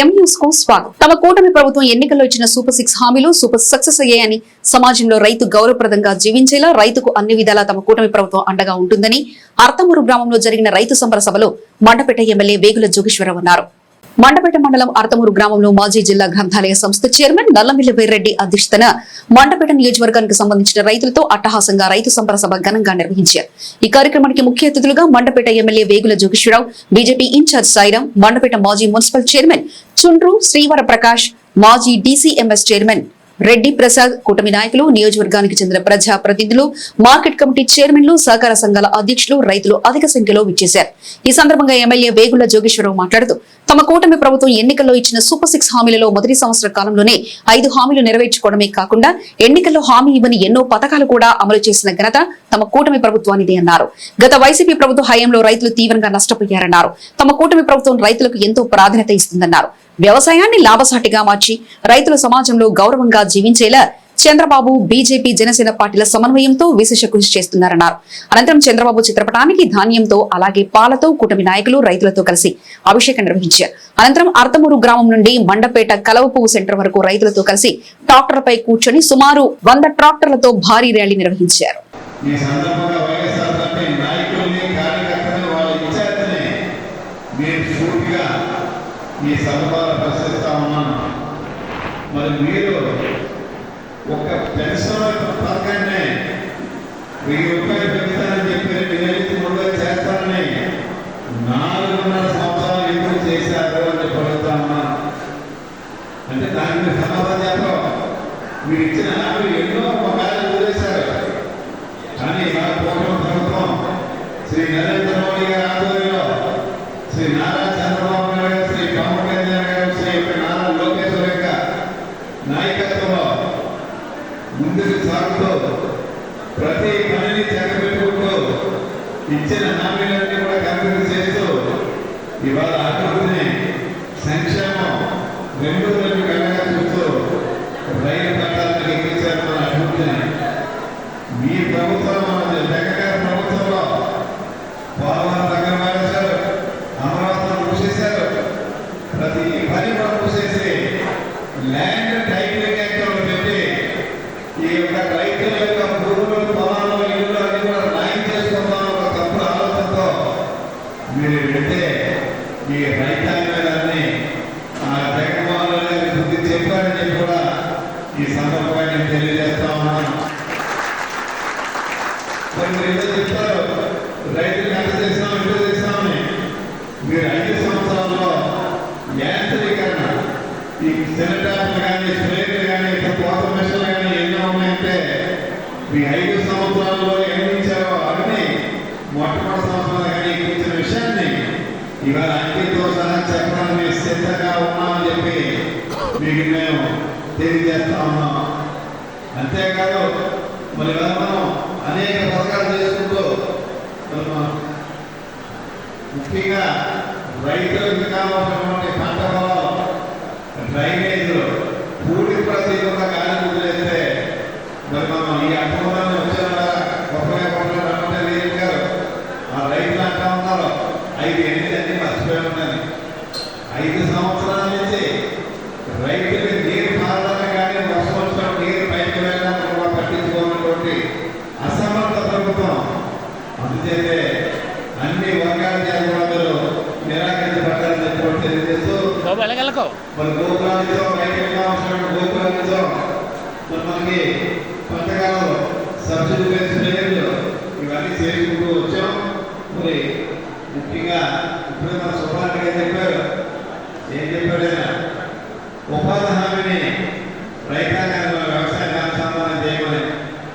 ఎం స్వాగతం. తమ కూటమి ప్రభుత్వం ఎన్నికల్లో ఇచ్చిన సూపర్ సిక్స్ హామీలు సూపర్ సక్సెస్ అయ్యాయని సమాజంలో రైతు గౌరవప్రదంగా జీవించేలా రైతుకు అన్ని విధాలా తమ కూటమి ప్రభుత్వం అండగా ఉంటుందని అర్తమూరు గ్రామంలో జరిగిన రైతు సంబర సభలో మండపేట ఎమ్మెల్యే వేగుల జోగేశ్వరరావు అన్నారు. మండపేట మండలం అర్తమూరు గ్రామంలో మాజీ జిల్లా గ్రంథాలయ సంస్థ చైర్మన్ నల్లమిల్లి వీర్రెడ్డి అధ్యక్షతన మండపేట నియోజకవర్గానికి సంబంధించిన రైతులతో అట్టహాసంగా రైతు సంబర సభ ఘనంగా నిర్వహించారు. ఈ కార్యక్రమానికి ముఖ్య అతిథులుగా Mandapeta MLA Vegula Jogeswararao BJP in charge Sairam Mandapeta మాజీ మున్సిపల్ చైర్మన్ చుండ్రు శ్రీవర ప్రకాష్ మాజీ డీసీఎంఎస్ చైర్మన్ రెడ్డి ప్రసాద్ కూటమి నాయకులు నియోజకవర్గానికి చెందిన ప్రజా ప్రతినిధులు మార్కెట్ కమిటీ చైర్మన్లు సహకార సంఘాల అధ్యక్షులు రైతులు అధిక సంఖ్యలో విచ్చేశారు. ఈ సందర్భంగా ఎమ్మెల్యే వేగుల జోగేశ్వరరావు మాట్లాడుతూ తమ కూటమి ప్రభుత్వం ఎన్నికల్లో ఇచ్చిన సూపర్ సిక్స్ హామీలలో మొదటి సంవత్సర కాలంలోనే ఐదు హామీలు నెరవేర్చుకోవడమే కాకుండా ఎన్నికల్లో హామీ ఇవ్వని ఎన్నో పథకాలు కూడా అమలు చేసిన ఘనత తమ కూటమి ప్రభుత్వానిదే అన్నారు. గత వైసీపీ ప్రభుత్వ హయాంలో రైతులు తీవ్రంగా నష్టపోయారన్నారు. తమ కూటమి ప్రభుత్వం రైతులకు ఎంతో ప్రాధాన్యత ఇస్తుందన్నారు. వ్యవసాయాన్ని లాభసాటిగా మార్చి రైతుల సమాజంలో గౌరవంగా జీవించేలా చంద్రబాబు బీజేపీ జనసేన పార్టీల సమన్వయంతో విశేష కృషి చేస్తున్నారన్నారు. అనంతరం చంద్రబాబు చిత్రపటానికి ధాన్యంతో అలాగే పాలతో కూటమి నాయకులు రైతులతో కలిసి అభిషేకం నిర్వహించారు. అనంతరం అర్ధమూరు గ్రామం నుండి మండపేట కలవపువ్వు సెంటర్ వరకు రైతులతో కలిసి ట్రాక్టర్లపై కూర్చొని సుమారు వంద ట్రాక్టర్లతో భారీ ర్యాలీ నిర్వహించారు. ఇవాళ అంకితో సహా చెప్పడానికి మేము సిద్ధంగా ఉన్నామని చెప్పి మీకు మేము తెలియజేస్తా ఉన్నాం. అంతేకాదు మరి మనం అనేక పథకాలు చేసుకుంటూ ముఖ్యంగా రైతులకు కావాల్సినటువంటి పంట పొలం డ్రైనేజీలు పూడి ప్రతి ఒక్క గాలి వదిలేస్తే మరి మనం ఈ అర్థంలోనే వచ్చిన గొప్పగా గొప్పగా గారు ఆ రైతులు అంటా ఉన్నారు ఐదు ఎనిమిది అన్ని మర్చిపోయి ఉన్నాను ఐదు సంవత్సరాల నుంచి రైతులకు నీరు పారాలని కానీ వర్షం వచ్చినప్పుడు నీరు పైకి వెళ్ళడానికి కూడా పట్టించుకోనటువంటి అసమర్థ ప్రభుత్వం. అందుచేతే అన్ని వర్గాల చేత మీరు నిరాకరించబడ్డారని చెప్పి తెలియజేస్తూ గోకులాంచం రైతులకు కావాల్సిన గోకులాంచం మరి మనకి పథకాలు సబ్సిడీ బేస్ ప్లేయర్లు ఇవన్నీ చేసుకుంటూ వచ్చాం. మరి ముఖ్యంగా ఇప్పుడే మన సుబ్బారెడ్డి గారు చెప్పారు నేను చెప్పాడు ఉపాధి హామీని రైతాంగాన్ని వ్యవసాయ అనుసంధానం చేయమని.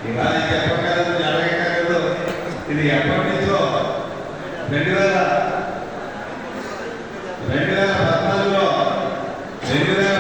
ఇవాళ చెప్పగలదు అడగగలదు ఇది ఎప్పటి నుంచో రెండు వేల రెండు వేల పద్నాలుగులో రెండు వేల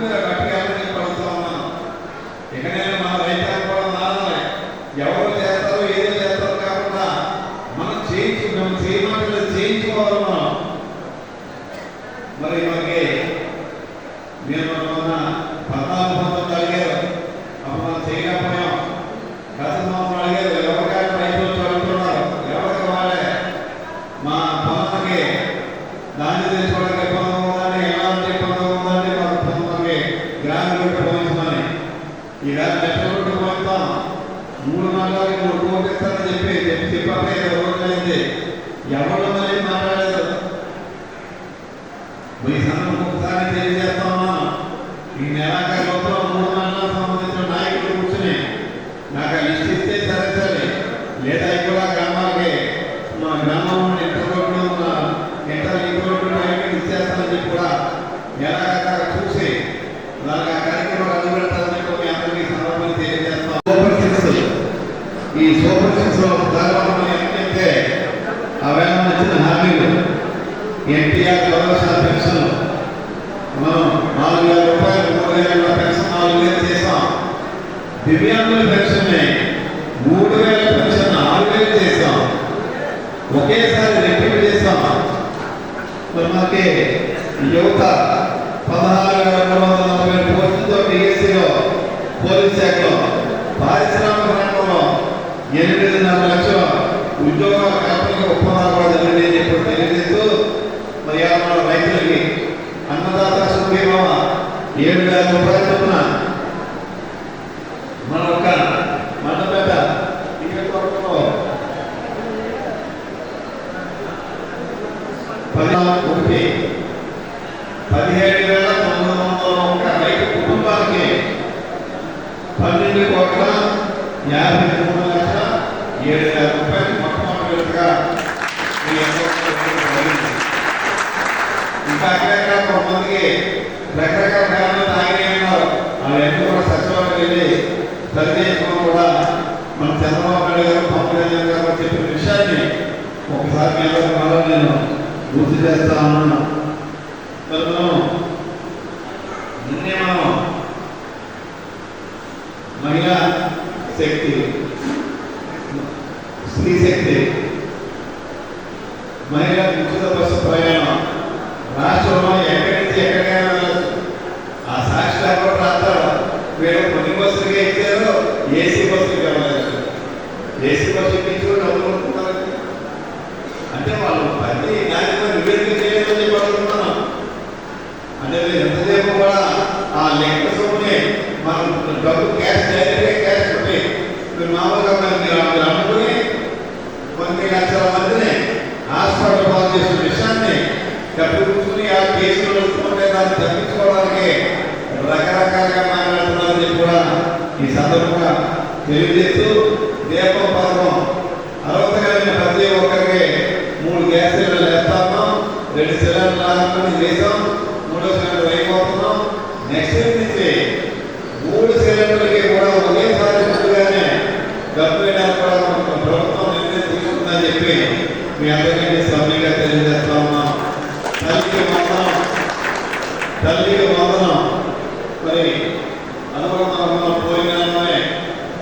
Thank you. ఈ రాత్రి లక్ష రోడ్డు మూడు నాలుగు మూడు కోట్లు చెప్పి ఎవరు మళ్ళీ మాట్లాడలేదు. మీ సందర్భం ఒకసారి ఈ నెలాఖరు మూడు మండలాలకు సంబంధించిన నాయకులు కూర్చుని నాకు ఆ లిస్ట్ ఇస్తే సరే సరే లేదా ఇక్కడ గ్రామాలకి మా గ్రామంలో ఇంటర్ రోడ్లు మా ఇంటర్ లింక్ రోడ్లు నాయకులు ఇచ్చేస్తానని చెప్పి కూడా ఎలాగ చూసి దానికి ఆ కార్యక్రమాలు అడ్డు పెడతారని చెప్పి మీ అందరికీ ఈ సందర్భంగా తెలియజేస్తాం సూపర్ సిక్స్ ఈ సూపర్ సిక్స్లో ప్రారంభం ఏంటంటే ఆ వేళ వచ్చిన హామీలు ఎన్టీఆర్ భరోసా పెన్షన్ మనం నాలుగు వేల రూపాయలు మూడు వేల పెన్షన్ నాలుగు వేలు చేసాం దివ్యాంగుల పెన్షన్ మూడు వేల పెన్షన్ ఆరు వేలు చేసాం ఒకేసారి రెట్టింపు చేసాం మరి మనకి యువత పదహారు వేల మూడు వందల నలభై ఏడు పోస్టులతో డిఎస్సిలో పోలీస్ శాఖలో పారిశ్రామిక రంగంలో ఎనిమిదిన్నర లక్షల ఉద్యోగ కల్పనకు ఒప్పందాలు కూడా జరిగింది అని చెప్పి తెలియజేస్తూ మరి ఇవాళ మన రైతులకి అన్నదాత సుఖీమా ఏడు వేల రూపాయల చొప్పున మన ఒక మండపేట నియోజకవర్గంలో పది ఒకటి పదిహేడు వేల తొమ్మిది వందల ఒక రైతు కుటుంబాలకి పన్నెండు కోట్ల యాభై మూడు లక్షల ఏడు వేల రూపాయలు మొట్టమొదటిగా మీ అకౌంట్లో వేయడం జరిగింది. ఇంకా అక్కడక్కడ కొంతమందికి రకరకాల కారణాలు తాగినే ఉన్నారు అవన్నీ కూడా సచివాలయం వెళ్ళి సరిచేసుకోవడం కూడా మన చంద్రబాబు నాయుడు గారు పవన్ కళ్యాణ్ గారు చెప్పిన విషయాన్ని ఒకసారి మీ అందరికీ మళ్ళా నేను పూర్తి చేస్తా ఉన్నాను మరి మనం నిన్నే మనం మహిళా శక్తి స్త్రీ శక్తి మహిళా ఉచిత బస్సు ప్రయాణం రాష్ట్రంలో ఎక్కడి నుంచి ఎక్కడికైనా వాళ్ళు పని దాని మీద అంటే ఎంతసేపు కూడా ఆ లెక్క సొమ్ముని మనం డబ్బు క్యాష్ డైరెక్ట్గా క్యాష్ పెట్టి మీరు మామూలుగా మీరు మీరు అనుకుని కొన్ని లక్షల మందిని హాస్పిటల్ పాలు చేసిన విషయాన్ని ఆ కేసులు వస్తుంటే దాన్ని తప్పించుకోవడానికి రకరకాలుగా మాట్లాడుతున్నారని కూడా ఈ సందర్భంగా తెలియజేస్తూ దీపం పథకం అర్హత కలిగిన ప్రతి ఒక్కరికి మూడు గ్యాస్ సిలిండర్లు వేస్తాం రెండు సిలిండర్లు ఆహ్వానం వేసాం మూడో సిలిండర్ అయిపోతున్నాం నెక్స్ట్ నుంచి మూడు సిలిండర్లకి కూడా ఒకేసారి ముందుగానే డబ్బు వేయడానికి కూడా మనకు ప్రభుత్వం నిర్ణయం తీసుకుందని చెప్పి మీ అందరికీ సభ్యులుగా తెలియజేస్తా ఉన్నాం. తల్లికి వందనం తల్లికి వందనం. మరి అనుబంధం మనం పోయినామనే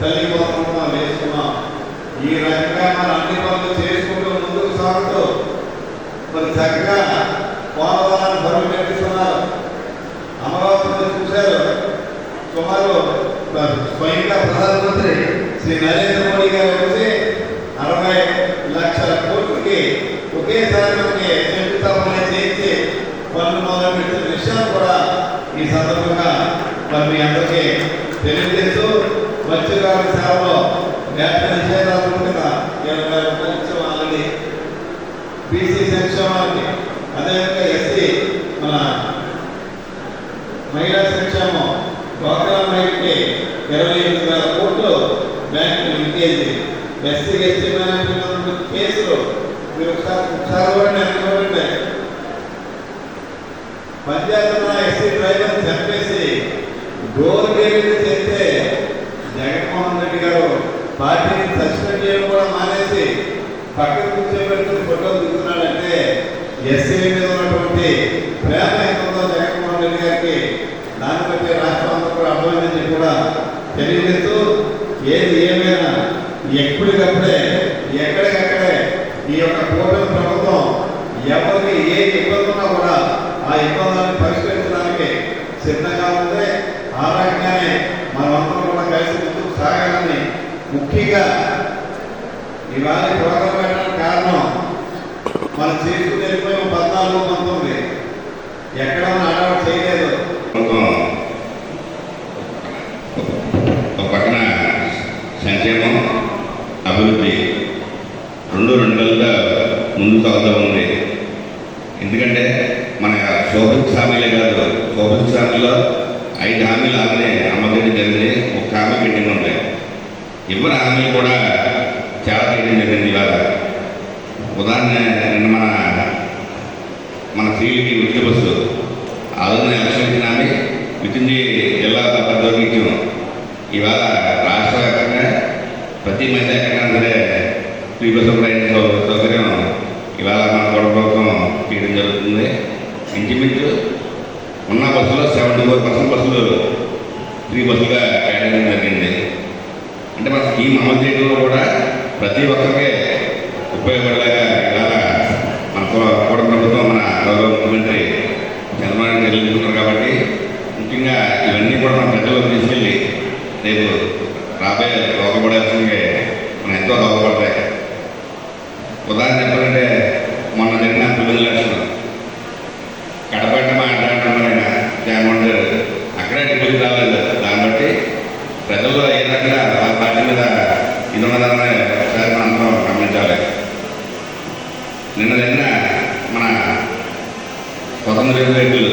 తల్లి కోసం వేసుకున్నాం ఈ రకంగా మన అన్ని పనులు చేసుకున్నాం ముందుకు సాగుతూ మరి చక్కగా పోలవరాన్ని బరువు పెట్టిస్తున్నారు అమరావతిని చూశారు. సుమారు స్వయంగా ప్రధానమంత్రి శ్రీ నరేంద్ర మోడీ గారు వచ్చి అరవై లక్షల కోట్లకి ఒకేసారి మనకి శంకుస్థాపన చేయించి పనులు మొదలు పెట్టిన విషయాలు కూడా ఈ సందర్భంగా మరి మీ అందరికీ తెలియజేస్తూ వచ్చే వారి సేవలో వ్యాప్తి నిషేధాలు కదా ఇరవై వేల రూపాయలు ఇచ్చాం ఆల్రెడీ బీసీ సంక్షేమానికి అదేవిధంగా ఎస్సీ మన మహిళా సంక్షేమం డ్వాక్రా మహిళకి ఇరవై ఎనిమిది వేల కోట్లు bank linkage. SC ST management కేసులు మీరు ఒకసారి ఒకసారి కూడా నేను చూడండి. ఎస్సీ డ్రైవర్ చంపేసి డోర్ డెలివరీ చేస్తే జగన్మోహన్ రెడ్డి గారు పార్టీని సస్పెండ్ చేయడం కూడా మానేసి పక్కన కూర్చోబెట్టుకుని ఫోటోలు దిగుతున్నాడంటే ఎస్సీ మీద ఉన్నటువంటి ప్రేమ ఎంత ఉందో జగన్మోహన్ రెడ్డి గారికి దాన్ని బట్టి రాష్ట్రం అంతా కూడా అర్థమైందని కూడా తెలియజేస్తూ ఏది ఏమైనా ఎప్పటికప్పుడే ఎక్కడికక్కడే ఈ యొక్క కూటమి ప్రభుత్వం ఎవరికి ఏ ఇబ్బంది ఉన్నా కూడా ఆ ఇబ్బందులను పరిష్కరించడానికి సిద్ధంగా ఉంది ఆ రకంగానే మనమందరం కూడా కలిసి ముందుకు సాగాలని ముఖ్యంగా ఇవాళ ప్రోగ్రాం పెట్టడానికి కారణం మనం చేసుకుని వెళ్ళిపోయాం పద్నాలుగు పంతొమ్మిది ఎక్కడ మనం అలవాటు చేయలేదు ప్రభుత్వం ఒక పక్కన సంక్షేమం అభివృద్ధి. రెండు రెండు నెలలుగా ముందుకు సాగుతూ ఉంది. ఎందుకంటే మన శోభిత హామీలే కాదు శోభిత హామీలో ఐదు హామీలు ఆల్రెడీ అమలు జరిగింది. ఒక హామీ పెండింగ్ ఉంటాయి ఇవ్వని హామీలు కూడా చాలా చేయడం జరిగింది ఇవాళ. ఉదాహరణ నిన్న మన మన స్త్రీలకి ఉచిత బస్సు. ఆ రోజున ఎలక్షన్ ఇచ్చినామే వితిన్ ది జిల్లా పరిధిలోకి ఇచ్చాము. ఇవాళ రాష్ట్ర వ్యాప్తంగా ప్రతి మహిళ ఎక్కడైనా సరే ఫ్రీ బస్సు సౌకర్యం ఇవాళ మన గొడవ ప్రభుత్వం చేయడం జరుగుతుంది. ఇంచుమించు ఉన్న బస్సులో సెవెంటీ ఫోర్ పర్సెంట్ బస్సులు ఫ్రీ బస్సులుగా కేటాయించడం జరిగింది. అంటే మన స్కీమ్ అమలు చేయడంలో కూడా ప్రతి ఒక్కరికి ఉపయోగపడేలాగా ఇవాళ మన కూ- కూడ ప్రభుత్వం మన గౌరవ ముఖ్యమంత్రి చంద్రబాబు నాయుడు చర్యలు కాబట్టి ముఖ్యంగా ఇవన్నీ కూడా మన ప్రజలకు తీసుకెళ్ళి రేపు రాబోయే లోకపడేసరికి మనం ఎంతో దోహదపడతాయి ఉదాహరణ చెప్పాలంటే మొన్న జరిగిన తొమ్మిది లక్షణం కడపట్ట మాట్లాడుతున్నారు ఆయన జగన్మోహన్ గారు అక్కడే టికెట్ రాలేదు. దాన్ని బట్టి ప్రజలు ఏ రకంగా వాళ్ళ పార్టీ మీద ఇది ఉన్నదాన్ని ఒకసారి మనం గమనించాలి. నిన్న నిన్న మన స్వతంత్ర వ్యక్తులు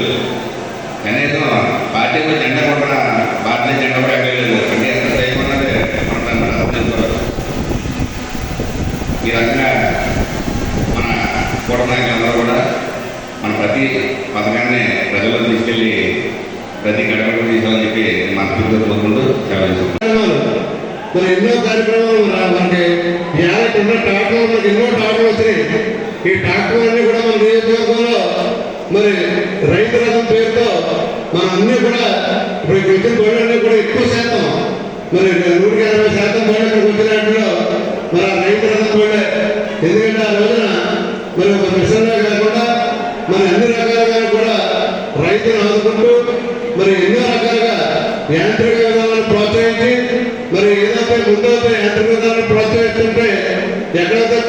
కనీసం పార్టీ మీద జెండా కూడా భారతీయ జెండా కూడా ఎక్కలేదు అంటే ఎంత సేపు ఉన్నది మనం దాన్ని ఈ రకంగా మన కూటనాయకులందరూ కూడా మన ప్రతి పథకాన్ని ప్రజల్లో తీసుకెళ్ళి ప్రతి గడపకు తీసుకోవాలని చెప్పి మనస్ఫూర్తిగా కోరుకుంటూ సెలవు తీసుకుంటాం ఎన్నో కార్యక్రమాలు రా- మనకి ఉన్న ట్రాక్టర్లు మనకి ఎన్నో ట్రాక్టర్లు వచ్చినాయి. ఈ ట్రాక్టర్లన్నీ కూడా మన నియోజకవర్గంలో మరి రైతు రథం పేరుతో మన అన్ని కూడా ఇప్పుడు ఇక్కడికి వచ్చిన బళ్ళన్నీ కూడా ఎక్కువ శాతం మరి నూటికి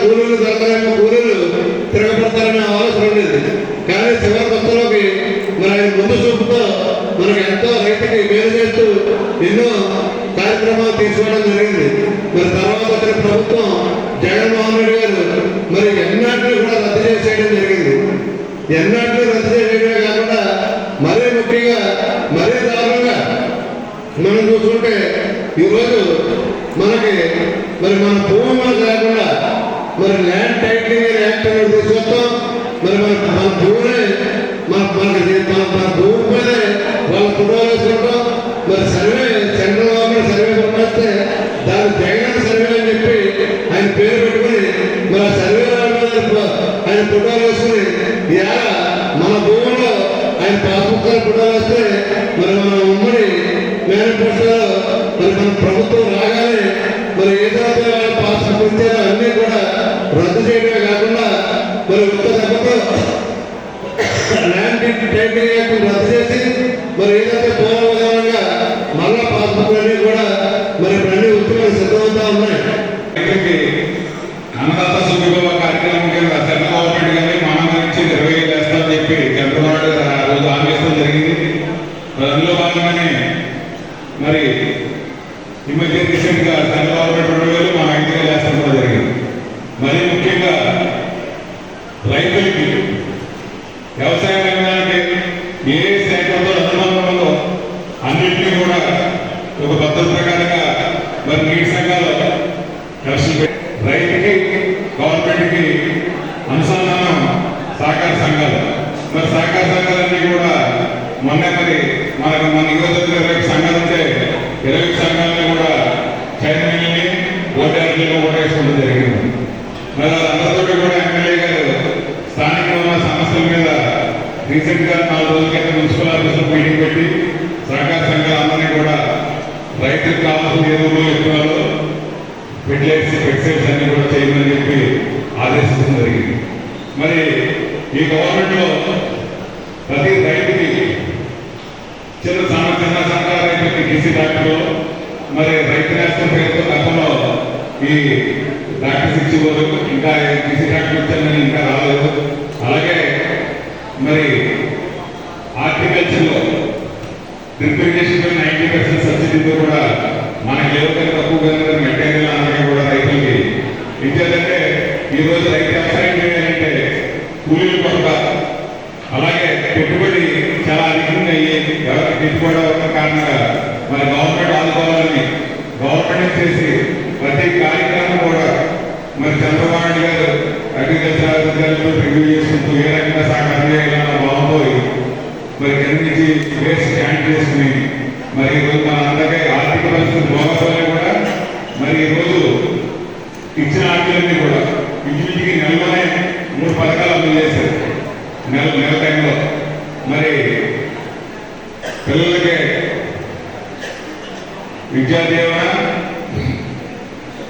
కూలీలు దొరకలేమో కూలీలు తిరగబడతారనే ఆలోచన ఉండేది. కానీ చివరి కొత్తలోకి మరి ఆయన ముందు చూపుతో మనకు ఎంతో రైతుకి మేలు చేస్తూ ఎన్నో కార్యక్రమాలు తీసుకోవడం జరిగింది. మరి తర్వాత వచ్చిన ప్రభుత్వం జగన్మోహన్ రెడ్డి గారు మరి ఎన్నాటిని కూడా రద్దు చేసేయడం జరిగింది. ఎన్నాటిని రద్దు చేయడమే కాకుండా మరీ ముఖ్యంగా మరీ దారుణంగా మనం చూసుకుంటే ఈరోజు మనకి మరి మన భూమి మనకు లేకుండా మరి ల్యాండ్ టైటిలింగ్ యాక్ట్ అనేది తీసుకొస్తాం మరి మన మన భూమిని మన మనకి మన మన భూమి మీద వాళ్ళ ఫోటోలు వేసుకుంటాం మరి సర్వే సెంట్రల్ గవర్నమెంట్ సర్వే పంపిస్తే దాని జగన్ సర్వే అని చెప్పి ఆయన పేరు పెట్టుకుని మరి ఆ సర్వే మీద ఆయన ఫోటోలు వేసుకుని ఇవాళ మన భూమిలో ఆయన పాస్బుక్ ఫోటోలు వస్తే మరి మన ఉమ్మడి మేనిఫెస్టోలో మరి మన ప్రభుత్వం రాగానే మరి ఏదైతే వాళ్ళ పాస్బుక్ ఇచ్చారో అన్నీ కూడా రద్దు చేయడమే కాకుండా మరి ఉత్త దెబ్బతో ల్యాండ్ టైటిల్ యాక్ట్ రద్దు చేసి మరి ఏదైతే పూర్వ విధానంగా మళ్ళా పాస్బుక్ అన్నీ కూడా మరి ఇప్పుడు అన్ని ఉద్యోగాలు సిద్ధమవుతా ఉన్నాయి. రైతుకి అన్నదాత సుఖీభవ కార్యక్రమం కింద సెంట్రల్ గవర్నమెంట్ కానీ మనం నుంచి ఇరవై వేలు వేస్తామని చెప్పి చంద్రబాబు నాయుడు గారు ఆ రోజు హామీ ఇవ్వడం జరిగింది. మరి అందులో భాగంగానే మరి ఈ మధ్య రీసెంట్గా సెంట్రల్ గవర్నమెంట్ రెండు వేలు మన ఐదు వేలు వేస్తాం కూడా జరిగింది మరి ముఖ్యంగా రైతులకి వ్యవసాయ రంగానికి ఏ శాఖతో అనుబంధం ఉందో మన నియోజకవర్గంలో ఇరవై సంఘాలు ఉంటే ఇరవై సంఘాలను కూడా చైర్మన్ని ఓటర్లుగా ఓటేసుకోవడం జరిగింది మరి వాళ్ళందరితో కూడా ఎమ్మెల్యే గారు స్థానికంగా ఉన్న సమస్యల మీద రీసెంట్గా నాలుగు రోజుల క్రితం మున్సిపల్ ఆఫీసులో మీటింగ్ పెట్టి సహకార సంఘాలందరినీ కూడా రైతులకు కావాల్సిన ఎరువులు ఎత్తులు ఫెర్టిలైజర్స్ పెస్టిసైడ్స్ అన్ని కూడా చేయమని చెప్పి ఆదేశించడం జరిగింది మరి ఈ గవర్నమెంట్లో ప్రతి రైతుకి చిన్న సన్న చిన్న సహకార రైతులకి డీసీ డాక్టర్లు మరి రైతు నేస్తం పేరుతో గతంలో ఈ డాక్టర్స్ ఇచ్చేవారు ఇంకా డీసీ డాక్టర్ వచ్చారని ఇంకా రాలేదు అలాగే మరి హార్టికల్చర్లో డ్రిప్ ఇరిగేషన్ నైన్టీ పర్సెంట్ సబ్సిడీతో కూడా మనకి ఎవరికైనా తక్కువగా మెటీరియల్ అందరికీ కూడా రైతులకి ఈరోజు రైతు వ్యవసాయం చేయాలంటే కూలీలు కొరత అలాగే పెట్టుబడి చాలా అధికంగా అయ్యేది ఎవరికి పెట్టుబడి అవ్వడం కారణంగా మరి గవర్నమెంట్ ఆదుకోవాలని గవర్నమెంట్ చేసి ప్రతి కార్యక్రమం కూడా మరి చంద్రబాబు గారు అగ్రికల్చర్ అధికారులతో రివ్యూ చేసుకుంటూ ఏ రకంగా సహకారం చేయాలన్న బాగుపోయి మరి కింద నుంచి వేసి స్టాండ్ చేసుకుని మరి ఈరోజు మన అందరికీ ఆర్థిక పరిస్థితి బాగోసాలి కూడా మరి ఈరోజు ఇచ్చిన హామీలన్నీ కూడా ఇంటింటికి నెలలోనే మూడు పథకాలు అమలు చేశారు. నెల నెల టైంలో. మరి పిల్లలకి విద్యా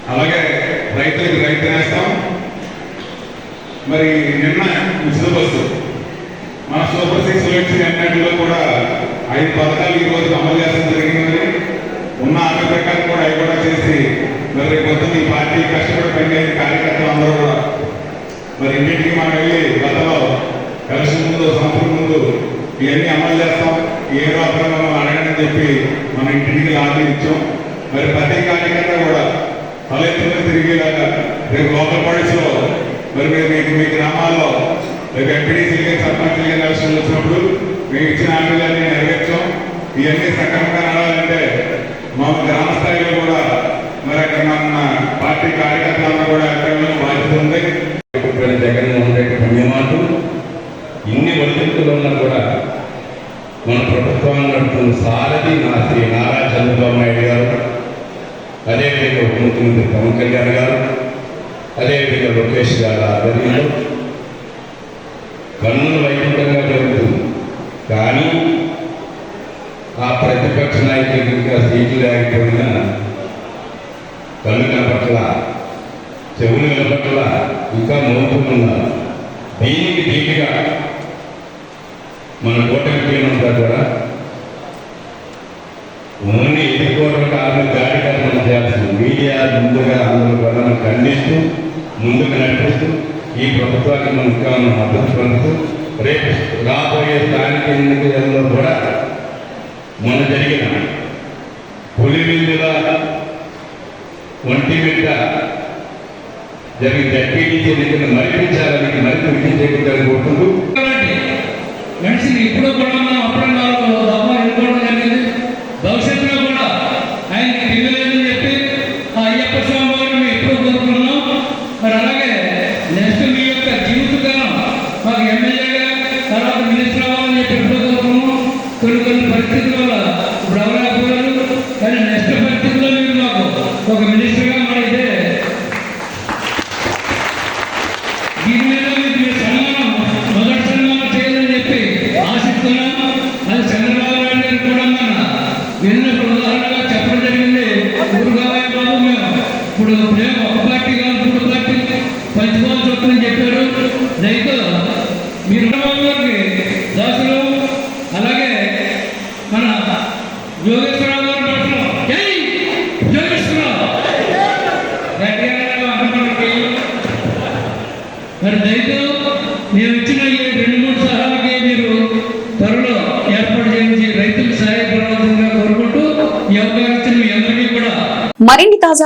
అలాగే రైతులకి రైతు నేస్తాం. మరి నిన్న ఉచిత బస్సు మన సూపర్ సిక్స్ కూడా ఐదు పథకాలు ఈరోజు అమలు చేస్తడం జరిగింది ఉన్న ఆమె ప్రకారం కూడా అవి కూడా చేసి మరి రేపు పొద్దున్న ఈ పార్టీ కష్టపడి పనిచేసిన కార్యకర్తలు అందరూ కూడా. మరి ఇంటికి మనం వెళ్ళి గతంలో కలిసి ముందు సంవత్సరం ముందు ఇవన్నీ అమలు చేస్తాం. ఏ రూపంలో అడగని చెప్పి మన ఇంటికి లాభం ఇచ్చాం. మరి ప్రతి కార్యకర్త కూడా తలెత్తుకుని తిరిగేలాగా రేపు లోకల్ బాడీస్లో మరి మీరు మీకు మీ గ్రామాల్లో రేపు ఎంపీడీసీలకి సర్పంచ్లకి ఎలక్షన్లు వచ్చినప్పుడు మేము ఇచ్చిన హామీలన్నీ నెరవేర్చాం. ఇవన్నీ సక్రమంగా నడవాలంటే మా గ్రామ స్థాయిలో కూడా మరి అక్కడ మన పార్టీ కార్యకర్తలందరూ కూడా అక్కడ బాధ్యత ఉంది జగన్మోహన్ రెడ్డి పుణ్యమాటం ఇన్ని ఒడిదుడుకులు ఉన్నా కూడా మన ప్రభుత్వాన్ని నడుపుతున్న సారథి నా శ్రీ నారా చంద్రబాబు నాయుడు గారు అదేవిధంగా ఉప ముఖ్యమంత్రి పవన్ కళ్యాణ్ గారు అదేవిధంగా లోకేష్ గారు ఆధ్వర్యంలో కన్నులు వైకుంఠంగా జరుగుతుంది. కానీ ఆ ప్రతిపక్ష నాయకుడికి ఇంకా సీట్లు లేకపోయినా కన్ను కనపట్ల చెవులు వినపట్ల ఇంకా మోపుతున్నారు. దీనికి దీటుగా మన కూటమి టీమంతా కూడా. ఓన్లీ ఎదుర్కోవడం కాదు గాడి మనం చేయాల్సింది. మీడియా ముందుగా అందరూ కూడా మనం ఖండిస్తూ ముందుకు నడిపిస్తూ ఈ ప్రభుత్వానికి మనం ఇంకా మనం మద్దతు పలుకుతూ రేపు రాబోయే స్థానిక ఎన్నికలలో కూడా మొన్న జరిగిన ఒంటి బిడ్డ జరిగిన జడ్పీటీసీ నుంచి మరిపించాలని మరింత విజయం కోరుకుంటూ మేము ఇప్పుడు మేము ఒక పార్టీ కాదు మూడు పార్టీ పంచుకోవాల్సి వస్తుందని చెప్పారు రైతు మీరు చంద్రబాబు గారికి దాసులు అలాగే మన యోగేశ్వరరావు గారి పట్ల జై యోగేశ్వరరావు గట్టిగా అనుకోండి మరి దయతో మేము ఇచ్చిన ఈ రెండు మూడు సలహాలకి మీరు త్వరలో ఏర్పాటు చేయించి రైతులకు సహాయపడవలసిందిగా కోరుకుంటూ ఈ అవకాశం ఇచ్చిన మీ అందరికీ కూడా మరిన్ని తాజా